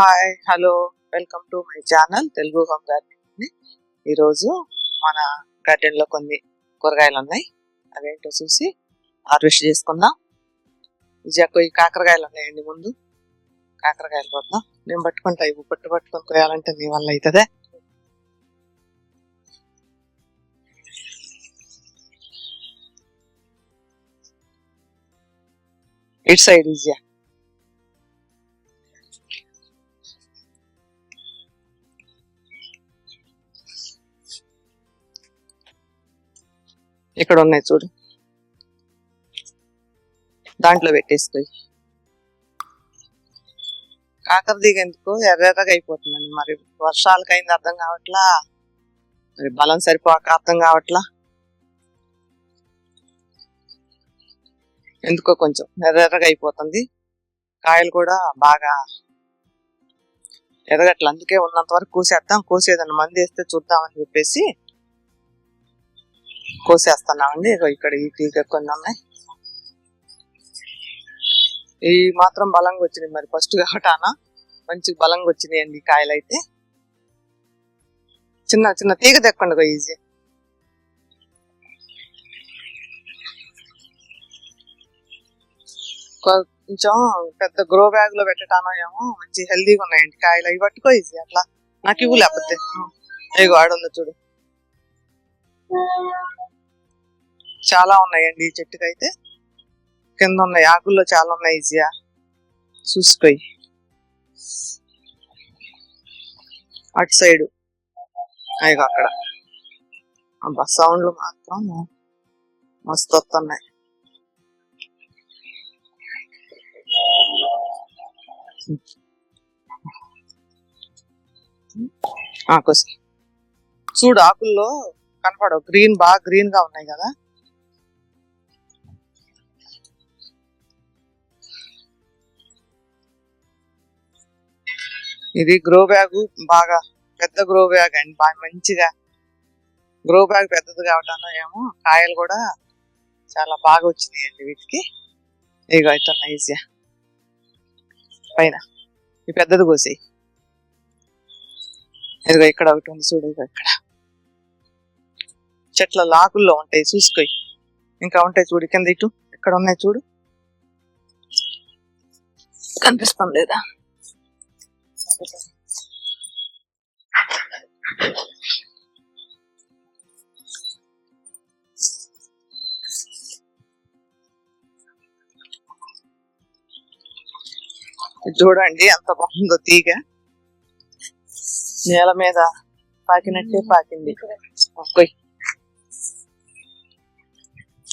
Hi hello welcome to my channel Telugu home garden ఈరోజు మన గార్డెన్లో కొన్ని కూరగాయలు ఉన్నాయి. అవేంటో చూసి హార్వెస్ట్ చేసుకుందాం. విజయకు ఈ కాకరకాయలు ఉన్నాయండి ముందు. కాకరకాయలు పోద్దాం నేను పట్టుకుంటా ఇవి పట్టు పట్టుకొని కోయాలంటే నీ వల్ల అవుతుందే ఇటు సైడ్ విజయా ఇక్కడ ఉన్నాయి చూడు. దాంట్లో పెట్టేసుకోయి కాకర దిగేందుకు ఎర్రెర్రగా అయిపోతుందండి. మరి వర్షాలకు అయింది అర్థం కావట్లా? మరి బలం సరిపోక అర్థం కావట్లా? ఎందుకో కొంచెం ఎర్రెర్రగా అయిపోతుంది. కాయలు కూడా బాగా ఎదగట్ల అందుకే ఉన్నంత వరకు కోసేద్దాం. కోసేదన్న మంది వేస్తే చూద్దామని చెప్పేసి కోసేస్తున్నామండి ఇక్కడ ఈ తీగ కొన్ని ఉన్నాయి. ఈ మాత్రం బలంగా వచ్చినాయి మరి ఫస్ట్ కావటాన మంచి బలంగా వచ్చినాయి అండి కాయలు అయితే చిన్న చిన్న తీగ తెక్కండి ఈజీ. కొంచెం పెద్ద గ్రో బ్యాగ్లో పెట్టటానో ఏమో మంచి హెల్దీగా ఉన్నాయండి కాయలు. అవి పట్టుకో ఈజీ అట్లా. నాకు ఇవ్వు లేకపోతే. ఇగో ఆడుందో చూడు. చాలా ఉన్నాయండి ఈ చెట్టుకి అయితే కింద ఉన్నాయి. ఆకుల్లో చాలా ఉన్నాయి ఈజీగా. చూసుకోయి. అటు సైడు. అయ్యో అక్కడ. అబ్బా సౌండ్లు మాత్రం మస్తు వస్తున్నాయి. ఆకుసి చూడు ఆకుల్లో కనపడవు. గ్రీన్ బాగా గ్రీన్గా ఉన్నాయి కదా. ఇది గ్రో బ్యాగ్ బాగా పెద్ద గ్రో బ్యాగ్ అండి బాగా మంచిగా. గ్రో బ్యాగ్ పెద్దది కావటానో ఏమో కాయలు కూడా చాలా బాగా వచ్చినాయి అండి వీటికి ఇక అవుతున్నాయి ఈజీగా. పైన. ఈ పెద్దది కోసేయి ఇదిగో ఇక్కడ ఒకటి ఉంది చూడు ఇక్కడ. చెట్ల లాకుల్లో ఉంటాయి చూసుకోయి ఇంకా ఉంటాయి చూడు కింద ఇటు ఇక్కడ ఉన్నాయి చూడు. కనిపిస్తుంది లేదా? ఇది చూడండి ఎంత బాగుందో తీగ. నేల మీద పాకినట్టే పాకింది. ఒక్కొయ్.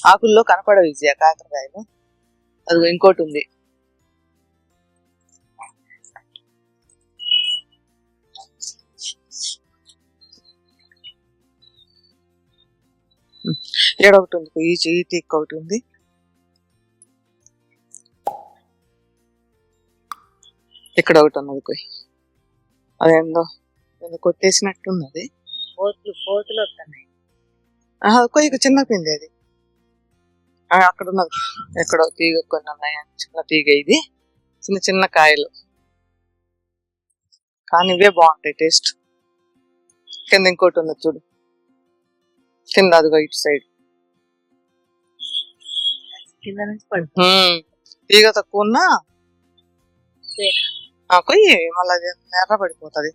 ఆకుల్లో కనపడవు విజయ కాకరకాయలు. అది ఇంకోటి ఉంది. ఏడొకటి ఉంది. ఈ ఈ తీక్ ఒకటి ఉంది. ఇక్కడ ఒకటి ఉన్నది కొయ్ అదేందో ఏదో కొట్టేసినట్టున్నది. పోట్లు పోట్లు వస్తున్నాయి. ఆహా, కొయ్యకు చిన్న పిండి అది. అక్కడ ఉన్నది ఎక్కడో తీగ కొన్ని ఉన్నాయి. చిన్న తీగ ఇది. చిన్న చిన్న కాయలు. కానీ ఇవే బాగుంటాయి టేస్ట్. కింద ఇంకోటి ఉన్నది చూడు. కింద అదిగో ఇటు సైడ్ కింద నుంచి పడు తీగ తక్కువ ఉన్నా కొయ్యి మళ్ళీ అది ఎర్ర పడిపోతుంది.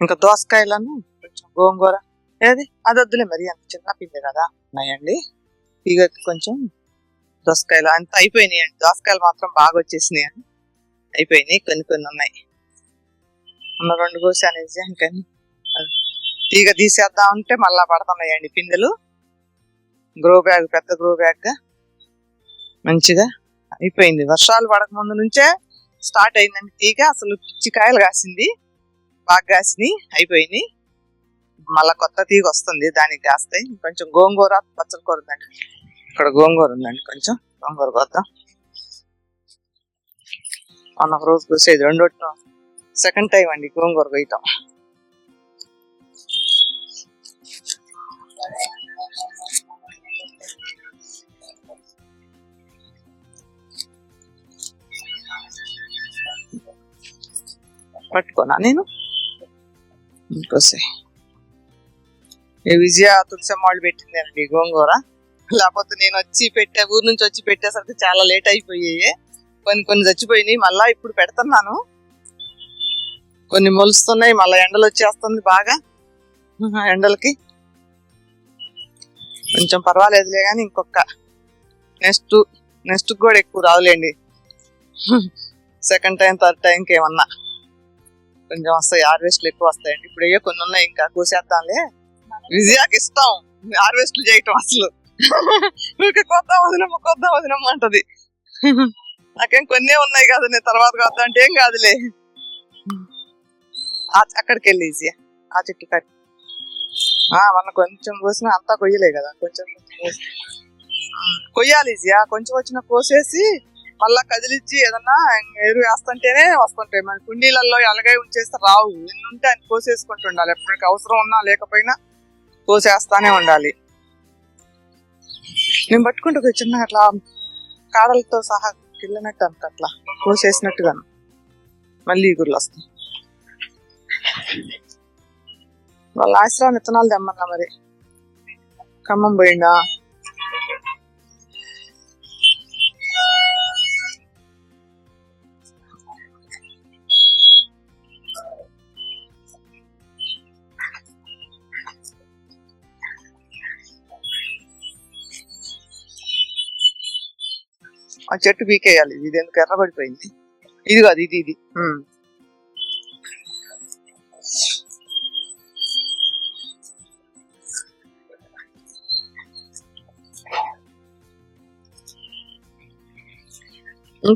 ఇంకా దోసకాయలను కొంచెం గోంగూర. ఏది? అది వద్దులే మరి అంత చిన్న పిండి కదా. ఉన్నాయండి. తీగకి కొంచెం దోసకాయలు. అంత అయిపోయినాయి అండి. దోసకాయలు మాత్రం బాగా వచ్చేసినాయి అండి. అయిపోయినాయి కొన్ని కొన్ని ఉన్నాయి. ఉన్న రెండు అనేసి ఇంకా తీగ తీసేద్దాం అంటే మళ్ళా పడుతున్నాయండి పిందెలు. గ్రో బ్యాగ్ పెద్ద గ్రో బ్యాగ్ మంచిగా అయిపోయింది. వర్షాలు పడక ముందు నుంచే స్టార్ట్ అయిందండి తీగ. అసలు పిచ్చి కాయలు కాసింది. బాగా కాసినాయి అయిపోయినాయి. మళ్ళా కొత్త తీగ వస్తుంది దానికి కాస్తాయి. కొంచెం గోంగూర పచ్చడి కూర ఉందండి. ఇక్కడ గోంగూర ఉందండి కొంచెం. గోంగూర కొద్దాం. మొన్న ఒక రోజు కోసేది రెండో సెకండ్ టైం అండి గోంగూర కొయ్యటం పట్టుకోనా నేను? ఇంకోసే. ఈ విజయ తులసమ్మ వాళ్ళు పెట్టిందేనండి అండి గోంగూర. లేకపోతే నేను వచ్చి పెట్టే ఊరు నుంచి వచ్చి పెట్టేసరికి చాలా లేట్ అయిపోయాయి. కొన్ని కొన్ని చచ్చిపోయినాయి. మళ్ళా ఇప్పుడు పెడుతున్నాను. కొన్ని మొలుస్తున్నాయి. మళ్ళీ ఎండలు వచ్చేస్తుంది బాగా. ఎండలకి. కొంచెం పర్వాలేదులే కానీ ఇంకొక నెక్స్ట్ నెక్స్ట్ కూడా ఎక్కువ రాదులేండి. సెకండ్ టైం థర్డ్ టైంకి ఏమన్నా. కొంచెం వస్తాయి హార్వెస్ట్లు ఎక్కువ వస్తాయండి. ఇప్పుడు ఏ కొన్ని ఉన్నాయి ఇంకా కూసేద్దాంలే. విజయాకి ఇస్తాం. హార్వెస్ట్లు చేయటం అసలు. ఇంకా కొత్త వదినమ్మ కొత్త వదినమ్మ అంటది. నాకేం కొన్ని ఉన్నాయి కదా నేను తర్వాత కొత్త అంటే ఏం కాదులే. ఆ- అక్కడికి వెళ్ళి ఈజీ ఆ చెట్టు కట్ ఆ మొన్న కొంచెం కోసిన అంతా కొయ్యలే కదా కొంచెం కొయ్యాలి ఈజీయా. కొంచెం వచ్చిన కోసేసి మళ్ళా కదిలిచ్చి ఏదన్నా ఎరువు వేస్తుంటేనే వస్తుంటాయి. మన కుండీలలో ఎలాగై ఉంచేస్తే రావు. ఎన్ని ఉంటే అని కోసేసుకుంటూ ఉండాలి. ఎప్పటికి అవసరం ఉన్నా లేకపోయినా కోసేస్తానే ఉండాలి. నేను పట్టుకుంటే ఒక చిన్న అట్లా కాడలతో సహా కిల్లనట్టు అంత అట్లా కోసేసినట్టుగాను. మళ్ళీ ఈగుర్లు వస్తాయి. వాళ్ళ ఆశ్రమం విత్తనాలు తెమ్మన్నా మరి. ఖమ్మం పోయిండా ఆ చెట్టు పీకేయాలి. ఇది ఎందుకు ఎర్రబడిపోయింది? ఇది కాదు ఇది ఇది.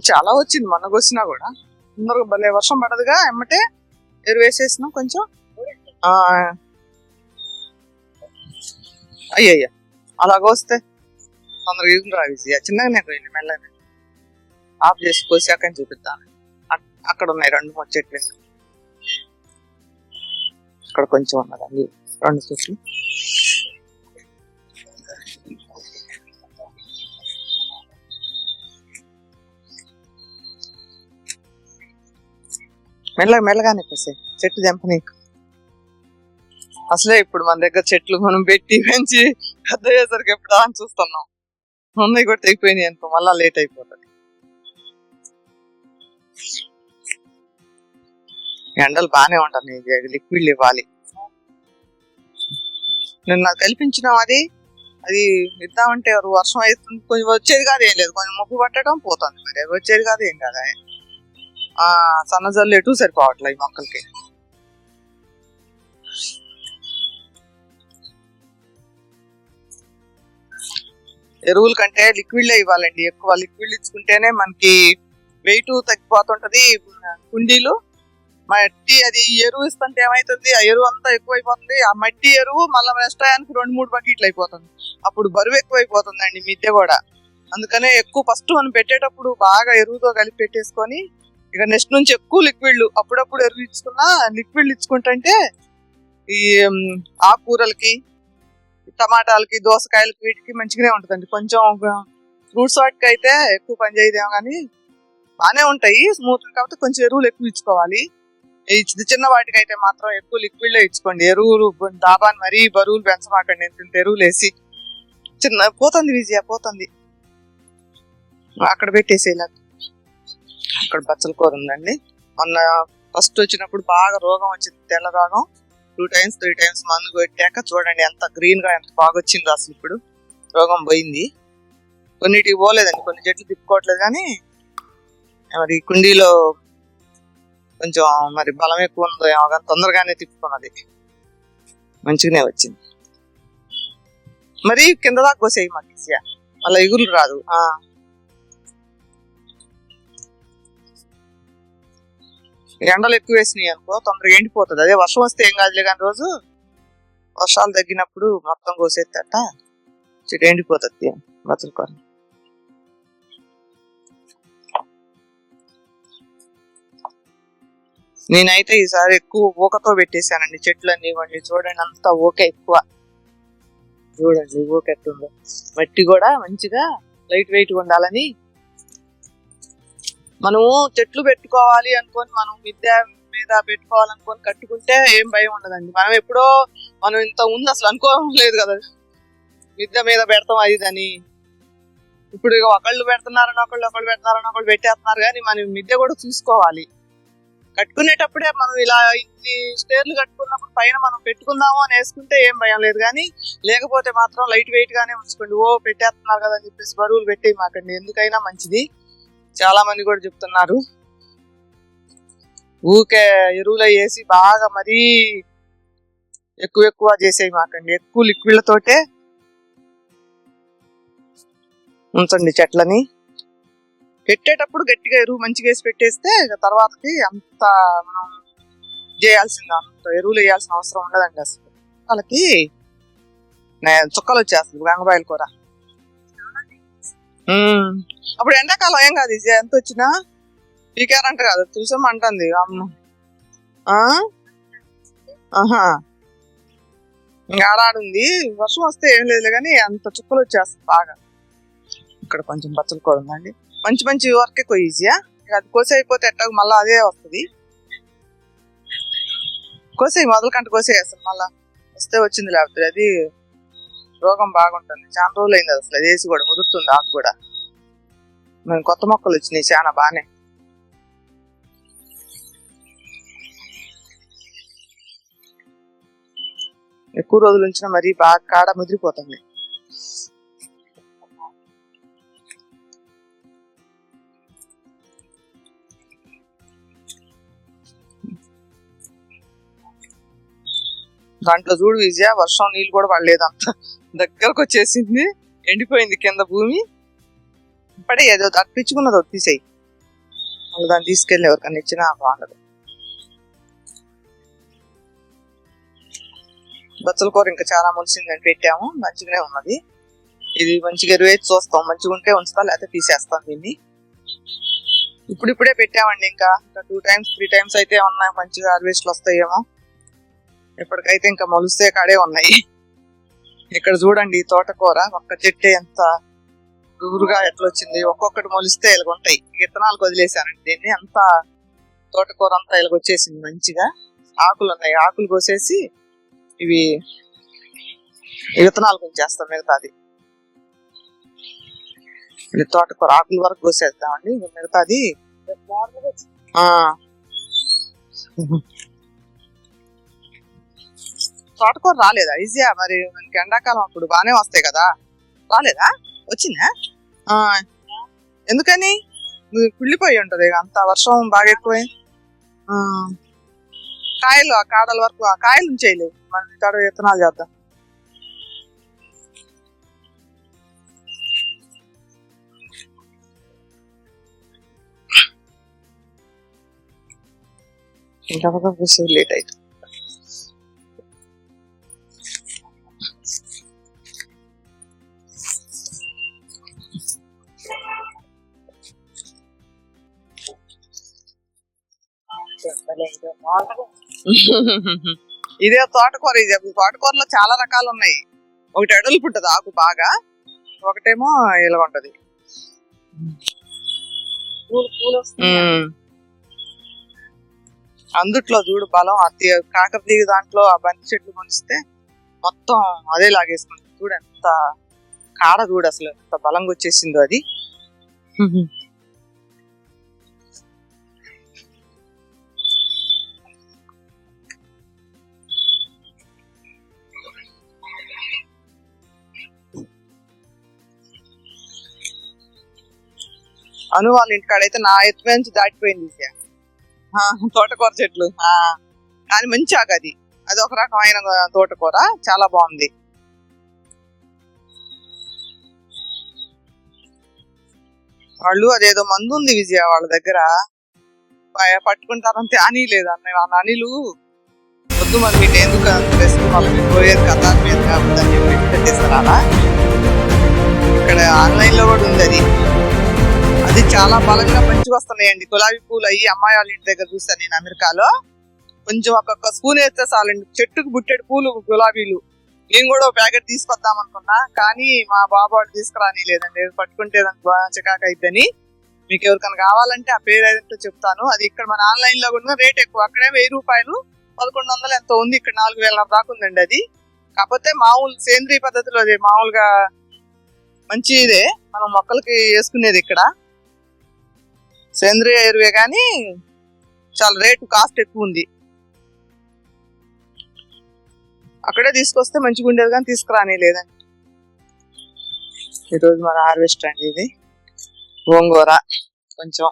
చాలా వచ్చింది మొన్న కోసినా కూడా. తొందరగా భలే వర్షం పడదుగా ఎమ్మటే ఎరువు వేసేసినాం కొంచెం. ఆ అయ్యయ్య అలా కోస్తే తొందరగా ఈగులు రావి చిన్నగానే పోయింది మెల్లగా. ఆఫ్ చేసి కోసాక చూపిస్తాను అక్కడ ఉన్నాయి రెండు మూడు చెట్లు. అక్కడ కొంచెం ఉన్నదండి. రెండు చెట్లు. మెల్లగా మెల్లగానే పసే చెట్టు తెంపని అసలే ఇప్పుడు మన దగ్గర చెట్లు మనం పెట్టి పెంచి పెద్ద అయ్యేసరికి ఎప్పుడు అని చూస్తున్నాం. ఉన్నాయి కూడా తెగిపోయినాయి అనుకో మళ్ళా లేట్ అయిపోతుంది. ఎండలు బాగానే ఉంటాయి లిక్విడ్ ఇవ్వాలి. నిన్న కల్పించినాం అది. అది ఇద్దామంటే వర్షం అవుతుంది కొంచెం వచ్చేది కాదు ఏం లేదు. కొంచెం ముగ్గు పట్టడం పోతుంది మరి. అది వచ్చేది కాదు ఏం కాదు. సన్నజల్లు ఎటు సరిపోవట్లే ఈ మొక్కలకి. ఎరువుల కంటే లిక్విడ్లే ఇవ్వాలండి. ఎక్కువ లిక్విడ్ ఇచ్చుకుంటేనే మనకి వెయిట్ తగ్గిపోతుంటది. కుండీలు. మట్టి అది ఎరువు ఇస్తుంటే ఏమైతుంది? ఆ ఎరువు అంతా ఎక్కువైపోతుంది. ఆ మట్టి ఎరువు మళ్ళీ నెక్స్ట్ టయానికి రెండు మూడు బకెట్లు అయిపోతుంది. అప్పుడు బరువు ఎక్కువైపోతుంది అండి మిద్దె కూడా. అందుకనే ఎక్కువ ఫస్ట్ మనం పెట్టేటప్పుడు బాగా ఎరువుతో కలిపి పెట్టేసుకొని ఇక నెక్స్ట్ నుంచి ఎక్కువ లిక్విడ్లు అప్పుడప్పుడు ఎరువు ఇచ్చుకున్నా లిక్విడ్లు ఇచ్చుకుంటుంటే ఈ ఆకుకూరలకి టమాటాలకి దోసకాయలకి వీటికి మంచిగానే ఉంటుందండి. కొంచెం ఫ్రూట్స్ వాటికి అయితే ఎక్కువ పని చేయదేమో కానీ బాగానే ఉంటాయి స్మూత్ కాబట్టి కొంచెం ఎరువులు ఎక్కువ ఇచ్చుకోవాలి. చిన్న చిన్న మాత్రం ఎక్కువ లిక్విడ్లో ఇచ్చుకోండి. ఎరువులు దాబాని మరీ బరువులు పెంచమాకండి. ఎందుకంటే ఎరువులు వేసి. చిన్న పోతుంది విజయ పోతుంది. అక్కడ పెట్టేసేలా. అక్కడ బచ్చల కూర ఉందండి. మొన్న ఫస్ట్ వచ్చినప్పుడు బాగా రోగం వచ్చింది తెల్ల రోగం. టూ టైమ్స్ త్రీ టైమ్స్ మందు కొట్టాక చూడండి ఎంత గ్రీన్గా ఎంత బాగా వచ్చిందో అసలు ఇప్పుడు. రోగం పోయింది. కొన్నిటికి పోలేదండి కొన్ని చెట్లు తిప్పుకోవట్లేదు కానీ మరి కుండీలో కొంచెం మరి బలం ఎక్కువ ఉందో ఏమో కానీ తొందరగానే తిప్పుకున్నది. మంచిగానే వచ్చింది. మరి కింద దాకా కోసేయి మాకు మళ్ళీ ఎగురు రాదు. ఆ. ఎండలు ఎక్కువ వేసినాయి అనుకో తొందరగా ఎండిపోతుంది. అదే వర్షం వస్తే ఏం కాదులే కానీ రోజు వర్షాలు తగ్గినప్పుడు మొత్తం కోసేస్తట చెట్టు ఎండిపోతుంది బతులుకో నేనైతే ఈసారి ఎక్కువ ఊకతో పెట్టేశానండి. చెట్లన్నీ ఇవ్వండి చూడండి అంత ఊక ఎక్కువ. చూడండి ఊక ఎట్టుందో. మట్టి కూడా మంచిగా లైట్ వెయిట్ ఉండాలని మనము చెట్లు పెట్టుకోవాలి అనుకొని మనం మిద్దె మీద పెట్టుకోవాలనుకొని కట్టుకుంటే ఏం భయం ఉండదండి. మనం ఎప్పుడో మనం ఇంత ఉంది అసలు అనుకోలేదు కదా. మిద్దె మీద పెడతాం అది అని. ఇప్పుడు ఒకళ్ళు పెడుతున్నారని ఒకళ్ళు ఒకళ్ళు పెడుతున్నారని ఒకళ్ళు పెట్టేస్తున్నారు కానీ మనం మిద్దె కూడా చూసుకోవాలి. కట్టుకునేటప్పుడే మనం ఇలా ఇన్ని స్టేర్లు కట్టుకున్నప్పుడు పైన మనం పెట్టుకుందాము అని వేసుకుంటే ఏం భయం లేదు. కానీ లేకపోతే మాత్రం లైట్ వెయిట్ గానే ఉంచుకోండి. ఓ పెట్టేస్తున్నారు కదా అని చెప్పేసి బరువులు పెట్టి మాకండి ఎందుకైనా మంచిది. చాలా మంది కూడా చెప్తున్నారు. ఊకే ఎరువులు వేసి బాగా మరీ ఎక్కువ ఎక్కువ చేసేవి మాకండి ఎక్కువ లిక్విడ్లతోటే ఉంచండి చెట్లని. పెట్టేటప్పుడు గట్టిగా ఎరువు మంచిగా వేసి పెట్టేస్తే ఇక తర్వాతకి అంత మనం చేయాల్సింది అంత ఎరువులు వేయాల్సిన అవసరం ఉండదండి అసలు. వాళ్ళకి చుక్కలు వచ్చేస్తుంది గంగబాయిల కూర. అప్పుడు ఎండాకాలం ఏం కాదు ఇది ఎంత వచ్చినా పీకారంట కాదు తులసమ్మ అంటుంది అమ్మ. ఆ? ఆహా. ఇంకా ఆడాడుంది వర్షం వస్తే ఏం లేదు కానీ అంత చుక్కలు వచ్చేస్తుంది బాగా. ఇక్కడ కొంచెం బచ్చలు కూడా ఉందండి. మంచి మంచి వరకే కొయ్యిజియా అది కోసి అయిపోతే మళ్ళీ అదే వస్తుంది. కోసేయి మొదలకంట కోసేస్తాను మళ్ళా. వస్తే వచ్చింది లేకపోతే అది రోగం బాగుంటుంది. చాలా రోజులు అయింది అసలు అది వేసి కూడా ముదురుతుంది ఆకు కూడా. మేము కొత్త మొక్కలు వచ్చినాయి చాలా బాగానే ఎక్కువ రోజులు ఉంచినా మరీ బాగా కాడ ముదిరిపోతుంది. దాంట్లో చూడు విజయ వర్షం నీళ్ళు కూడా పడలేదు అంత. దగ్గరకు వచ్చేసింది ఎండిపోయింది కింద భూమి. ఇప్పుడే ఏదో తప్పించుకున్నది వచ్చేసేయి మళ్ళీ దాన్ని తీసుకెళ్ళి ఎవరికన్నా ఇచ్చినా బాగుండదు. బచ్చల కూర ఇంకా చాలా ములిసిందని పెట్టాము మంచిగానే ఉన్నది. ఇది మంచిగా ఎరువేసి చూస్తాం మంచిగా ఉంటే ఉంచుతా లేకపోతే తీసేస్తాం దీన్ని. ఇప్పుడిప్పుడే పెట్టామండి ఇంకా. ఇంకా టూ టైమ్స్ త్రీ టైమ్స్ అయితే ఉన్నాయి మంచిగా హార్వెస్ట్లు వస్తాయేమో. ఇప్పటికైతే ఇంకా మొలిస్తే కాడే ఉన్నాయి. ఇక్కడ చూడండి తోటకూర ఒక్క చెట్టు ఎంత గుబురుగా ఎట్లా వచ్చింది. ఒక్కొక్కటి మొలిస్తే ఇలాగుంటాయి విత్తనాలకు వదిలేసానండి దీన్ని అంత తోటకూర అంతా ఇలాగొచ్చేసింది మంచిగా. ఆకులు ఉన్నాయి. ఆకులు కోసేసి ఇవి విత్తనాలు కొంచేస్తాం మిగతాది. ఇది తోటకూర ఆకుల వరకు కోసేద్దామండి. మిగతాది. ఆ. తోటకూర రాలేదా? ఈజీయా? మరి మనకి ఎండాకాలం అప్పుడు బాగానే వస్తాయి కదా? రాలేదా? వచ్చిందా? ఎందుకని? కుళ్ళిపోయి ఉంటుంది ఇక అంత వర్షం బాగా ఎక్కువై కాయలు ఆ కాడల వరకు ఆ కాయలు ఉంచేయలేదు మన కాడ విత్తనాలు చేద్దాం. ఇంకా లేట్ అయితే ఇదే తోటకూర ఇది తోటకూరలో చాలా రకాలు ఉన్నాయి ఒకటి ఎడల్పు ఉంటుంది ఆకు బాగా ఒకటేమో ఇలా ఉంటది. అందుట్లో చూడు బలం అతి కాకతీయ దాంట్లో ఆ బంతి చెట్లు కొనిస్తే మొత్తం అదే లాగేసుకుంటుంది చూడు ఎంత కాడ చూడు అసలు ఎంత బలంగా వచ్చేసిందో అది. అను వాళ్ళ ఇంటికాడైతే నా ఎత్తు నుంచి దాటిపోయింది తోటకూర చెట్లు. కానీ మంచి ఆకు అది. అది ఒక రకమైన తోటకూర. చాలా బాగుంది. వాళ్ళు అదేదో మందు ఉంది విజయ వాళ్ళ దగ్గర. ప- అని లేదు అన్న అనిలు? వద్దు మరి మీకు ఎందుకు అంత వాళ్ళకి పోయేది కదా మీద కాబట్టి అని చెప్పి పెట్టేస్తారు అలా. ఇక్కడ ఆన్లైన్లో కూడా ఉంది అది. అది చాలా బలంగా మంచిగా వస్తున్నాయండి. గులాబీ పూలు అయ్యి అమ్మాయి వాళ్ళ ఇంటి దగ్గర చూస్తాను నేను అమెరికాలో. కొంచెం ఒక్కొక్క స్పూన్ వేస్తే చాలండి. చెట్టుకు బుట్టెడు పూలు గులాబీలు. నేను కూడా ప్యాకెట్ తీసుకొద్దాం అనుకున్నా కానీ మా బాబు వాడు తీసుకురాని లేదండి పట్టుకుంటే దానికి బాగా చికాకు అయిద్దని. మీకు ఎవరికైనా కావాలంటే ఆ పేరు ఏదంటే చెప్తాను. అది ఇక్కడ మన ఆన్లైన్లో కూడా రేట్ ఎక్కువ. అక్కడే వెయ్యి రూపాయలు పదకొండు వందలు ఎంతో ఉంది. ఇక్కడ నాలుగు వేల దాకా ఉందండి అది. కాకపోతే మామూలు సేంద్రియ పద్ధతిలో అది మామూలుగా మంచి ఇదే. మనం మొక్కలకి వేసుకునేది ఇక్కడ. సేంద్రియ ఎరువే కానీ చాలా రేటు కాస్ట్ ఎక్కువ ఉంది. అక్కడే తీసుకొస్తే మంచిగా ఉండేది కానీ తీసుకురాని లేదండి ఈరోజు మన హార్వెస్ట్ అండి ఇది. గోంగూర కొంచెం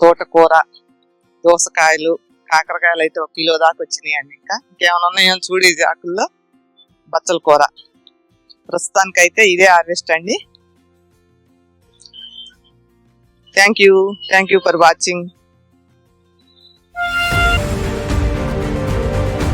తోటకూర దోసకాయలు కాకరకాయలు అయితే ఒక కిలో దాకా వచ్చినాయి అండి ఇంకా. ఇంకేమైనా ఉన్నాయో చూడు ఇది ఆకుల్లో. బచ్చల కూర. ప్రస్తుతానికైతే ఇదే హార్వెస్ట్ అండి. Thank you thank you for watching